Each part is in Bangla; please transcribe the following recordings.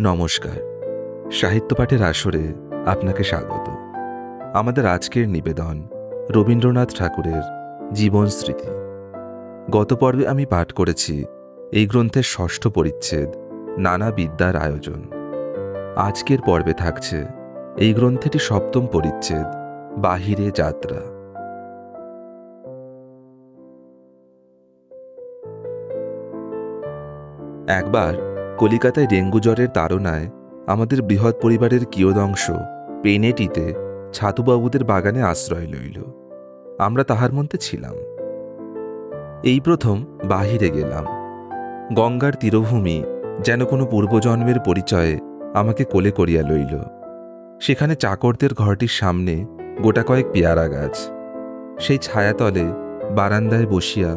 নমস্কার। সাহিত্য পাঠের আসরে আপনাকে স্বাগত। আমাদের আজকের নিবেদন রবীন্দ্রনাথ ঠাকুরের জীবন স্মৃতি। গত পর্বে আমি পাঠ করেছি এই গ্রন্থের ষষ্ঠ পরিচ্ছেদ, নানা বিদ্যার আয়োজন। আজকের পর্বে থাকছে এই গ্রন্থেটি সপ্তম পরিচ্ছেদ, বাহিরে যাত্রা। একবার কলিকাতায় ডেঙ্গু জ্বরের তাড়নায় আমাদের বৃহৎ পরিবারের কিয়দংশ পেনেটিতে ছাতুবাবুদের বাগানে আশ্রয় লইল। আমরা তাহার মধ্যে ছিলাম। এই প্রথম বাহিরে গেলাম। গঙ্গার তীরভূমি যেন কোনো পূর্বজন্মের পরিচয়ে আমাকে কোলে করিয়া লইল। সেখানে চাকরদের ঘরটির সামনে গোটা কয়েক পেয়ারা গাছ। সেই ছায়াতলে বারান্দায় বসিয়া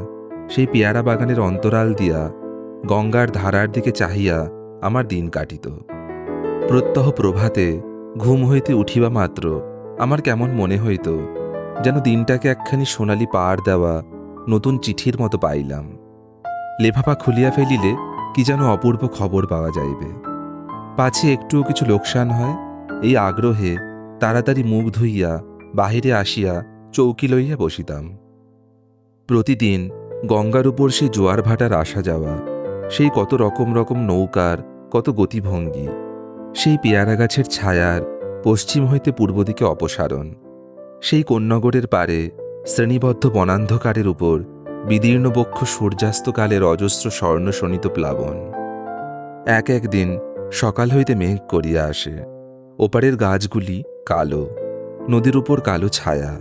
সেই পেয়ারা বাগানের অন্তরাল দিয়া গঙ্গার ধারার দিকে চাহিয়া আমার দিন কাটিত। প্রত্যহ প্রভাতে ঘুম হইতে উঠিবা মাত্র আমার কেমন মনে হইত যেন দিনটাকে একখানি সোনালি পাড় দেওয়া নতুন চিঠির মতো পাইলাম। লেফাফা খুলিয়া ফেলিলে কি যেন অপূর্ব খবর পাওয়া যাইবে। পাছে একটুও কিছু লোকসান হয়, এই আগ্রহে তাড়াতাড়ি মুখ ধুইয়া বাহিরে আসিয়া চৌকি লইয়া বসিতাম। প্রতিদিন গঙ্গার উপর সে জোয়ার ভাটার আসা যাওয়া সেই কত রকম রকম নৌকার, কত গতিভঙ্গি। সেই পেয়ারা গাছের ছায়ার পশ্চিম হইতে পূর্ব দিকে অপসারণ। সেই কন্যগরের পারে শ্রেণীবদ্ধ বনান্ধকারের উপর বিদীর্ণ বক্ষ সূর্যাস্তকালের অজস্র স্বর্ণ শোণিত প্লাবন। এক এক দিন সকাল হইতে মেঘ করিয়া আসে। ওপারের গাছগুলি কালো, নদীর উপর কালো ছায়া।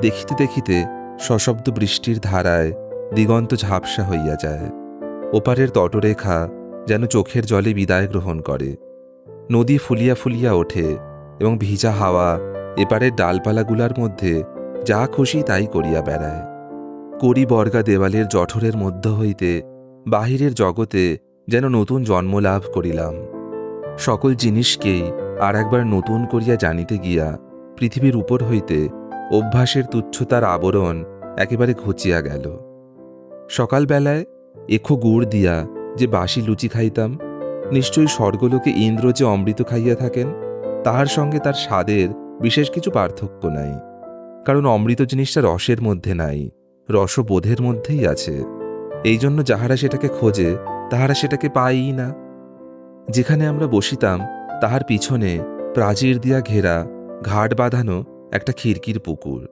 দেখিতে দেখিতে সশব্দ বৃষ্টির ধারায় দিগন্ত ঝাপসা হইয়া যায়। ওপারের তটরেখা যেন চোখের জলে বিদায় গ্রহণ করে। নদী ফুলিয়া ফুলিয়া ওঠে এবং ভিজা হাওয়া এপারের ডালপালাগুলার মধ্যে যা খুশি তাই করিয়া বেড়ায়। করি বর্গা দেওয়ালের জঠরের মধ্য হইতে বাহিরের জগতে যেন নতুন জন্ম লাভ করিলাম। সকল জিনিসকেই আর একবার নতুন করিয়া জানিতে গিয়া পৃথিবীর উপর হইতে অভ্যাসের তুচ্ছতার আবরণ একেবারে ঘুচিয়া গেল। সকালবেলায় এখো গুড় দিয়া যে বাসি লুচি খাইতাম, নিশ্চয়ই স্বর্গলোকে ইন্দ্র যে অমৃত খাইয়া থাকেন, তাহার সঙ্গে তার স্বাদের বিশেষ কিছু পার্থক্য নাই, কারণ অমৃত জিনিসটা রসের মধ্যে নাই, রসবোধের মধ্যেই আছে। এই জন্য যাহারা সেটাকে খোঁজে, তাহারা সেটাকে পায়ই না। যেখানে আমরা বসিতাম, তাহার পিছনে প্রাচীর দিয়া ঘেরা ঘাট বাঁধানো একটা খিড়কির পুকুর।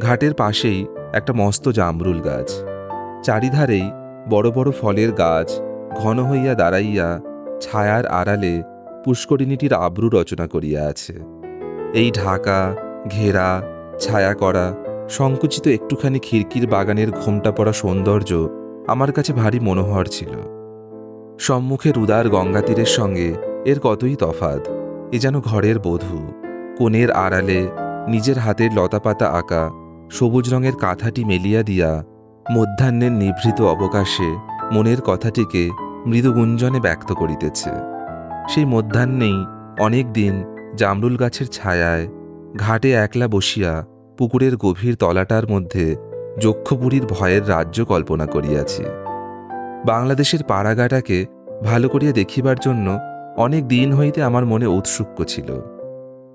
ঘাটের পাশেই একটা মস্ত জামরুল গাছ। চারিধারেই বড় বড় ফলের গাছ ঘন হইয়া দাঁড়াইয়া ছায়ার আড়ালে পুষ্করিণীটির আব্রু রচনা করিয়া আছে। এই ঢাকা, ঘেরা ছায়া করা সংকুচিত একটুখানি খিড়কির বাগানের ঘোমটা পড়া সৌন্দর্য আমার কাছে ভারী মনোহর ছিল। সম্মুখের উদার গঙ্গা তীরের সঙ্গে এর কতই তফাত এ যেন ঘরের বধূ, কোণের আড়ালে নিজের হাতের লতাপাতা আঁকা সবুজ রঙের কাঁথাটি মেলিয়া দিয়া মধ্যাহ্নের নিভৃত অবকাশে মনের কথাটিকে মৃদু গুঞ্জনে ব্যক্ত করিতেছে। সেই মধ্যাহ্নেই অনেক দিন জামরুল গাছের ছায়ায় ঘাটে একলা বসিয়া পুকুরের গভীর তলাটার মধ্যে যক্ষপুরীর ভয়ের রাজ্য কল্পনা করিয়াছি। বাংলাদেশের পাড়াগাটাকে ভালো করিয়া দেখিবার জন্য অনেক দিন হইতে আমার মনে ঔৎসুক্য ছিল।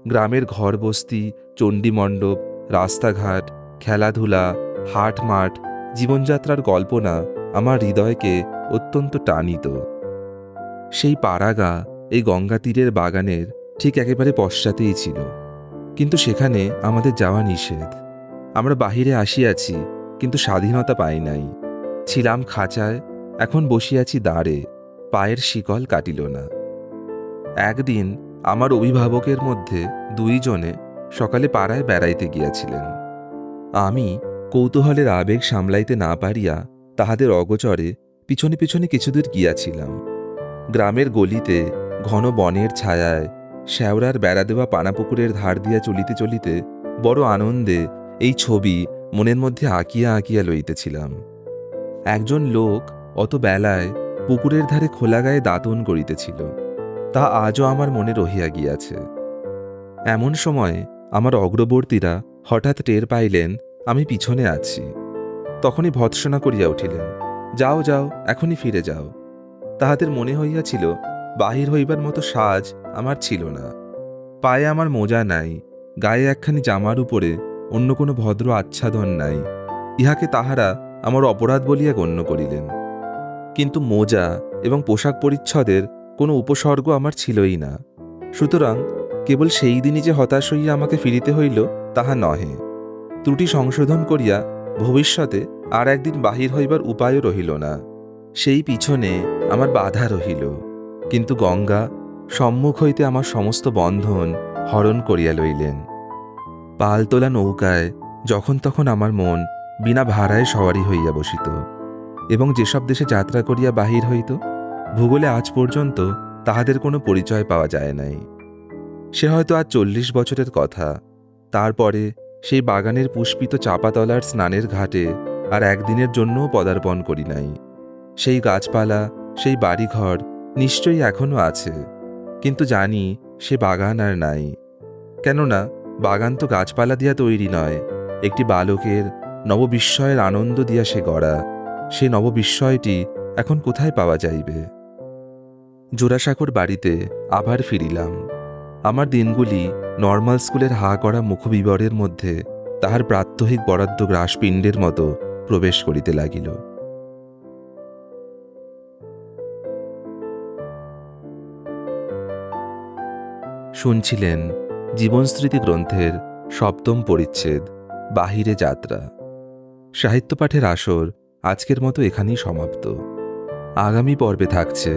গ্রামের ঘর বস্তি চণ্ডীমণ্ডপ, রাস্তাঘাট, খেলাধুলা হাট মাঠ জীবনযাত্রার কল্পনা আমার হৃদয়কে অত্যন্ত টানিত। সেই পাড়াগা এই গঙ্গা তীরের বাগানের ঠিক একেবারে পশ্চাতেই ছিল। কিন্তু সেখানে আমাদের যাওয়া নিষেধ। আমরা বাহিরে আসিয়াছি, কিন্তু স্বাধীনতা পাই নাই। ছিলাম খাঁচায়, এখন বসিয়াছি দাঁড়ে পায়ের শিকল কাটিল না। একদিন আমার অভিভাবকের মধ্যে দুইজনে সকালে পাড়ায় বেড়াইতে গিয়াছিলেন। আমি কৌতূহলের আবেগ সামলাইতে না পারিয়া তাহাদের অগোচরে পিছনে পিছনে কিছুদূর গিয়াছিলাম। গ্রামের গলিতে ঘন বনের ছায়ায় শ্যাওরার বেড়া দেওয়া পানাপুকুরের ধার দিয়া চলিতে চলিতে বড় আনন্দে এই ছবি মনের মধ্যে আঁকিয়া আঁকিয়া লইতেছিলাম। একজন লোক অত বেলায় পুকুরের ধারে খোলা গায়ে দাঁতন করিতেছিল, তা আজও আমার মনে রহিয়া গিয়াছে। এমন সময় আমার অগ্রবর্তীরা হঠাৎ টের পাইলেন আমি পিছনে আছি। তখনই ভৎসনা করিয়া উঠিলেন। যাও যাও, এখনই ফিরে যাও। তাহাদের মনে হইয়াছিল, বাহির হইবার মতো সাজ আমার ছিল না। পায়ে আমার মোজা নাই, গায়ে একখানি জামার উপরে অন্য কোনো ভদ্র আচ্ছাদন নাই। ইহাকে তাহারা আমার অপরাধ বলিয়া গণ্য করিলেন। কিন্তু মোজা এবং পোশাক পরিচ্ছদের কোনো উপসর্গ আমার ছিলই না। সুতরাং কেবল সেই দিনই যে হতাশ হইয়া আমাকে ফিরিতে হইল, তাহা নহে। ত্রুটি সংশোধন করিয়া ভবিষ্যতে আর একদিন বাহির হইবার উপায়ও রহিল না। সেই পিছনে আমার বাধা রহিল। কিন্তু গঙ্গা সম্মুখ হইতে আমার সমস্ত বন্ধন হরণ করিয়া লইলেন। পাল তোলা নৌকায় যখন তখন আমার মন বিনা ভাড়ায় সওয়ারি হইয়া বসিত। এবং যেসব দেশে যাত্রা করিয়া বাহির হইত, ভূগোলে আজ পর্যন্ত তাহাদের কোনো পরিচয় পাওয়া যায় নাই। সে হয়তো আজ চল্লিশ বছরের কথা। তারপরে সেই বাগানের পুষ্পিত চাপাতলার স্নানের ঘাটে আর একদিনের জন্যও পদার্পণ করি নাই। সেই গাছপালা, সেই বাড়িঘর নিশ্চয়ই এখনও আছে, কিন্তু জানি সে বাগান আর নাই। কেননা বাগান তো গাছপালা দিয়া তৈরি নয়, একটি বালকের নববিস্ময়ের আনন্দ দিয়া সে গড়া, সে নববিস্ময়টি এখন কোথায় পাওয়া যাইবে? জোড়াসাঁকোর বাড়িতে আবার ফিরিলাম। আমার দিনগুলি নর্মাল স্কুলের হা করা মুখবিবরের মধ্যে তাহার প্রাত্যহিক বরাদ্দ গ্রাসপিণ্ডের মতো প্রবেশ করিতে লাগিল। শুনছিলেন জীবনস্মৃতি গ্রন্থের সপ্তম পরিচ্ছেদ, বাহিরে যাত্রা। সাহিত্য পাঠের আসর আজকের মতো এখানেই সমাপ্ত। আগামী পর্বে থাকছে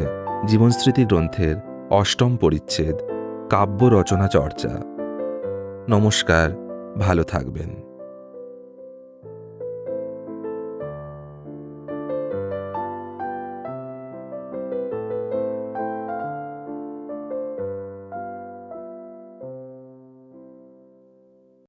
জীবনস্মৃতি গ্রন্থের অষ্টম পরিচ্ছেদ, কাব্য রচনা চর্চা। নমস্কার ভালো থাকবেন।